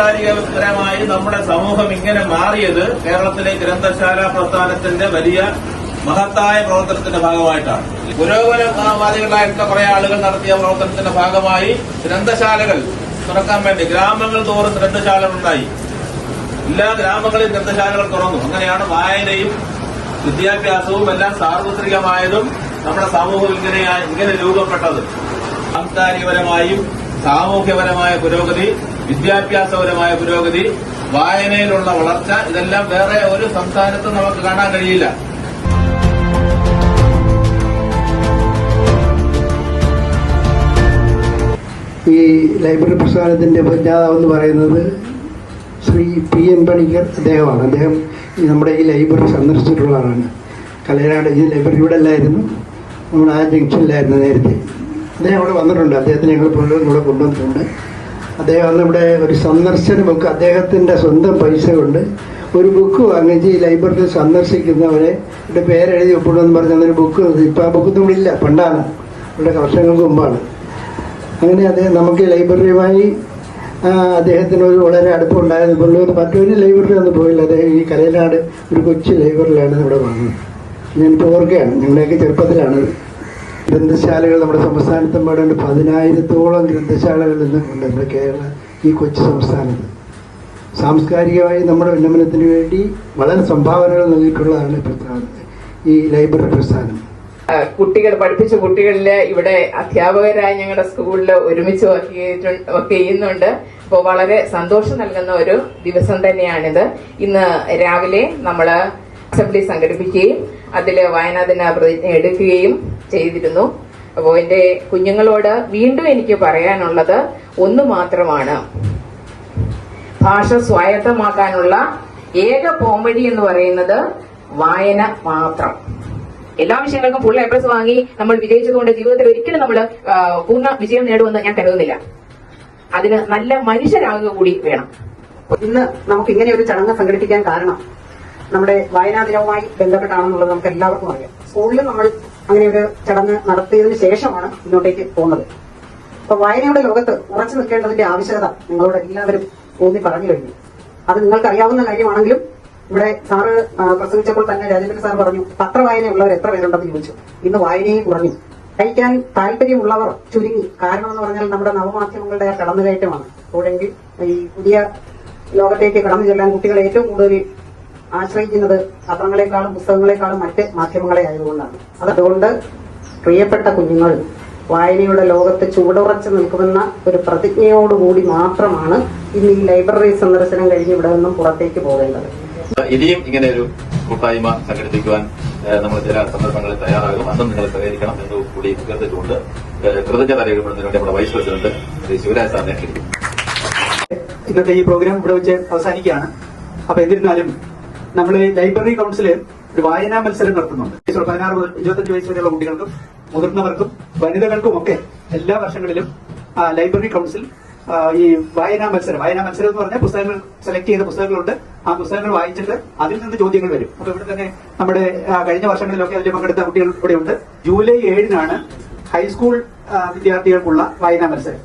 സാംസ്കാരികപരമായി നമ്മുടെ സമൂഹം ഇങ്ങനെ മാറിയത് കേരളത്തിലെ ഗ്രന്ഥശാല പ്രസ്ഥാനത്തിന്റെ വലിയ മഹത്തായ പ്രവർത്തനത്തിന്റെ ഭാഗമായിട്ടാണ്. പുരോഗമന പുരോഗമനവാദികളായിട്ടുള്ള കുറെ ആളുകൾ നടത്തിയ പ്രവർത്തനത്തിന്റെ ഭാഗമായി ഗ്രന്ഥശാലകൾ തുറക്കാൻ വേണ്ടി ഗ്രാമങ്ങൾ തോറും ഗ്രന്ഥശാലകൾ ഉണ്ടായി. എല്ലാ ഗ്രാമങ്ങളിലും ഗ്രന്ഥശാലകൾ തുറന്നു. അങ്ങനെയാണ് വായനയും വിദ്യാഭ്യാസവും എല്ലാം സാർവത്രികമായതും നമ്മുടെ സമൂഹം ഇങ്ങനെ ഇങ്ങനെ രൂപപ്പെട്ടത്. സാംസ്കാരികപരമായും സാമൂഹ്യപരമായ പുരോഗതി വിദ്യാഭ്യാസപരമായ പുരോഗതി വായനയിലുള്ള വളർച്ച ഇതെല്ലാം വേറെ ഒരു സംസ്ഥാനത്തും നമുക്ക് കാണാൻ കഴിയില്ല. ഈ ലൈബ്രറി പ്രസ്ഥാനത്തിന്റെ പ്രജ്ഞാതാവ് എന്ന് പറയുന്നത് ശ്രീ പി എൻ പണിക്കർ അദ്ദേഹമാണ്. അദ്ദേഹം നമ്മുടെ ഈ ലൈബ്രറി സന്ദർശിച്ചിട്ടുള്ള ആളാണ്. കലയനാട് ഈ ലൈബ്രറി ഇവിടെ അല്ലായിരുന്നു. നമ്മുടെ ആ ജംഗ്ഷനിലായിരുന്നു നേരത്തെ. അദ്ദേഹം അവിടെ വന്നിട്ടുണ്ട്. അദ്ദേഹത്തിന് ഞങ്ങൾ പുള്ളിയും കൂടെ കൊണ്ടുവന്നിട്ടുണ്ട്. അദ്ദേഹം അന്ന് ഇവിടെ ഒരു സന്ദർശന ബുക്ക് അദ്ദേഹത്തിന്റെ സ്വന്തം പൈസ കൊണ്ട് ഒരു ബുക്ക് വാങ്ങിച്ച് ഈ ലൈബ്രറിയിൽ സന്ദർശിക്കുന്നവരെ എന്റെ പേരെഴുതി ഒപ്പിടുമെന്ന് പറഞ്ഞ അന്നൊരു ബുക്ക് ഇപ്പം ആ ബുക്കൊന്നും ഇവിടെ ഇല്ല. പണ്ടാണ്. ഇവിടെ വർഷങ്ങൾക്ക് മുമ്പാണ്. അങ്ങനെ അദ്ദേഹം നമുക്ക് ലൈബ്രറിയുമായി അദ്ദേഹത്തിന് ഒരു വളരെ അടുപ്പമുണ്ടായത് പുള്ളൂർ മറ്റൊരു ലൈബ്രറി ഒന്നും പോയില്ല. അദ്ദേഹം ഈ കലയനാട് ഒരു കൊച്ചു ലൈബ്രറിയിലാണ് ഇവിടെ വന്നത്. ഞാനിപ്പോൾ ഓർക്കുകയാണ്. ഞങ്ങളുടെയൊക്കെ ചെറുപ്പത്തിലാണ്. ഗ്രന്ഥശാലകൾ നമ്മുടെ സംസ്ഥാനത്തെമ്പാടുണ്ട് പതിനായിരത്തോളം ഗ്രന്ഥശാലകൾ ഇന്നുണ്ട് നമ്മുടെ കേരള ഈ കൊച്ചു സംസ്ഥാനത്ത്. സാംസ്കാരികമായി നമ്മുടെ ഉന്നമനത്തിന് വേണ്ടി വളരെ സംഭാവനകൾ നൽകിയിട്ടുള്ളതാണ് ഈ പ്രസ്ഥാനം ഈ ലൈബ്രറി പ്രസ്ഥാനം. കുട്ടികൾ പഠിപ്പിച്ച കുട്ടികളിലെ ഇവിടെ അധ്യാപകരായി ഞങ്ങളുടെ സ്കൂളിൽ ഒരുമിച്ച് വർക്ക് ചെയ്യുന്നുണ്ട്. അപ്പോൾ വളരെ സന്തോഷം നൽകുന്ന ഒരു ദിവസം തന്നെയാണിത്. ഇന്ന് രാവിലെ നമ്മൾ അസംബ്ലി സംഘടിപ്പിക്കുകയും അതിൽ വായനാദിന പ്രതിജ്ഞ എടുക്കുകയും ചെയ്തിരുന്നു. അപ്പോൾ എന്റെ കുഞ്ഞുങ്ങളോട് വീണ്ടും എനിക്ക് പറയാനുള്ളത് ഒന്ന് മാത്രമാണ്. ഭാഷ സ്വായത്തമാക്കാനുള്ള ഏക പോംവഴി എന്ന് പറയുന്നത് വായന മാത്രം. എല്ലാ വിഷയങ്ങൾക്കും ഫുൾ എ വാങ്ങി നമ്മൾ വിജയിച്ചതുകൊണ്ട് ജീവിതത്തിൽ ഒരിക്കലും നമ്മൾ പൂർണ വിജയം നേടുമെന്ന് ഞാൻ കരുതുന്നില്ല. അതിന് നല്ല മനുഷ്യരാകുക കൂടി വേണം. ഇന്ന് നമുക്ക് ഇങ്ങനെ ഒരു ചടങ്ങ് സംഘടിപ്പിക്കാൻ കാരണം നമ്മുടെ വായനാ ദിനവുമായി ബന്ധപ്പെട്ടാണെന്നുള്ളത് നമുക്ക് എല്ലാവർക്കും അറിയാം. സ്കൂളിൽ നമ്മൾ അങ്ങനെ ഒരു ചടങ്ങ് നടത്തിയതിനു ശേഷമാണ് ഇങ്ങോട്ടേക്ക് പോകുന്നത്. അപ്പൊ വായനയുടെ ലോകത്ത് ഉറച്ചു നിൽക്കേണ്ടതിന്റെ ആവശ്യകത നിങ്ങളോട് എല്ലാവരും ഊന്നി പറഞ്ഞു കഴിഞ്ഞു. അത് നിങ്ങൾക്ക് അറിയാവുന്ന കാര്യമാണെങ്കിലും ഇവിടെ സാറ് പ്രസംഗിച്ചപ്പോൾ തന്നെ രാജേന്ദ്രൻ സാർ പറഞ്ഞു പത്രവായനയുള്ളവർ എത്ര പേരുണ്ടെന്ന് ചോദിച്ചു. ഇന്ന് വായനയും കുറഞ്ഞു. കഴിക്കാൻ താല്പര്യമുള്ളവർ ചുരുങ്ങി. കാരണം എന്ന് പറഞ്ഞാൽ നമ്മുടെ നവമാധ്യമങ്ങളുടെ കടന്നുകയറ്റമാണ്. അപ്പോഴെങ്കിൽ ഈ പുതിയ ലോകത്തേക്ക് കടന്നു ചെല്ലാൻ കുട്ടികൾ ഏറ്റവും കൂടുതൽ ആശ്രയിക്കുന്നത് പത്രങ്ങളെക്കാളും പുസ്തകങ്ങളെക്കാളും മറ്റ് മാധ്യമങ്ങളെ ആയതുകൊണ്ടാണ്. അതുകൊണ്ട് പ്രിയപ്പെട്ട കുഞ്ഞുങ്ങൾ വായനയുടെ ലോകത്ത് ചൂടുറച്ച് നിൽക്കുമെന്ന ഒരു പ്രതിജ്ഞയോടുകൂടി മാത്രമാണ് ഇന്ന് ഈ ലൈബ്രറി സന്ദർശനം കഴിഞ്ഞ് ഇവിടെ നിന്നും പുറത്തേക്ക് പോകേണ്ടത്. ഇനിയും ഇങ്ങനെ ഒരു കൂട്ടായ്മ സംഘടിപ്പിക്കുവാൻ നമ്മൾ ചില സന്ദർഭങ്ങളിൽ തയ്യാറാകും അന്നും നിങ്ങൾ സഹകരിക്കണം എന്ന് കൂടി അഭ്യർത്ഥിച്ചുകൊണ്ട് കൃതജ്ഞത രേഖപ്പെടുന്നതിന് വേണ്ടി നമ്മുടെ വൈസ് പ്രസിഡന്റ് ശ്രീ ശിവരാജ് സാറിനെ ഇന്നത്തെ ഈ പ്രോഗ്രാം ഇവിടെ വെച്ച് അവസാനിക്കുകയാണ്. അപ്പൊ എന്നിരുന്നാലും നമ്മൾ ലൈബ്രറി കൗൺസിൽ ഒരു വായനാ മത്സരം നടത്തുന്നുണ്ട്. പതിനാറ് ഇരുപത്തഞ്ച് വയസ്സ് വരെയുള്ള കുട്ടികൾക്കും മുതിർന്നവർക്കും വനിതകൾക്കും ഒക്കെ എല്ലാ വർഷങ്ങളിലും ലൈബ്രറി കൗൺസിൽ ഈ വായനാ മത്സരം വായനാ മത്സരം എന്ന് പറഞ്ഞാൽ പുസ്തകങ്ങൾ സെലക്ട് ചെയ്ത പുസ്തകങ്ങളുണ്ട്. ആ പുസ്തകങ്ങൾ വായിച്ചിട്ട് അതിൽ നിന്ന് ചോദ്യങ്ങൾ വരും. അപ്പൊ ഇവിടെ തന്നെ നമ്മുടെ കഴിഞ്ഞ വർഷങ്ങളിലൊക്കെ അതിൽ പങ്കെടുത്ത കുട്ടികൾ ഇവിടെ ഉണ്ട് ജൂലൈ ഏഴിനാണ് ഹൈസ്കൂൾ വിദ്യാർത്ഥികൾക്കുള്ള വായനാ മത്സരം.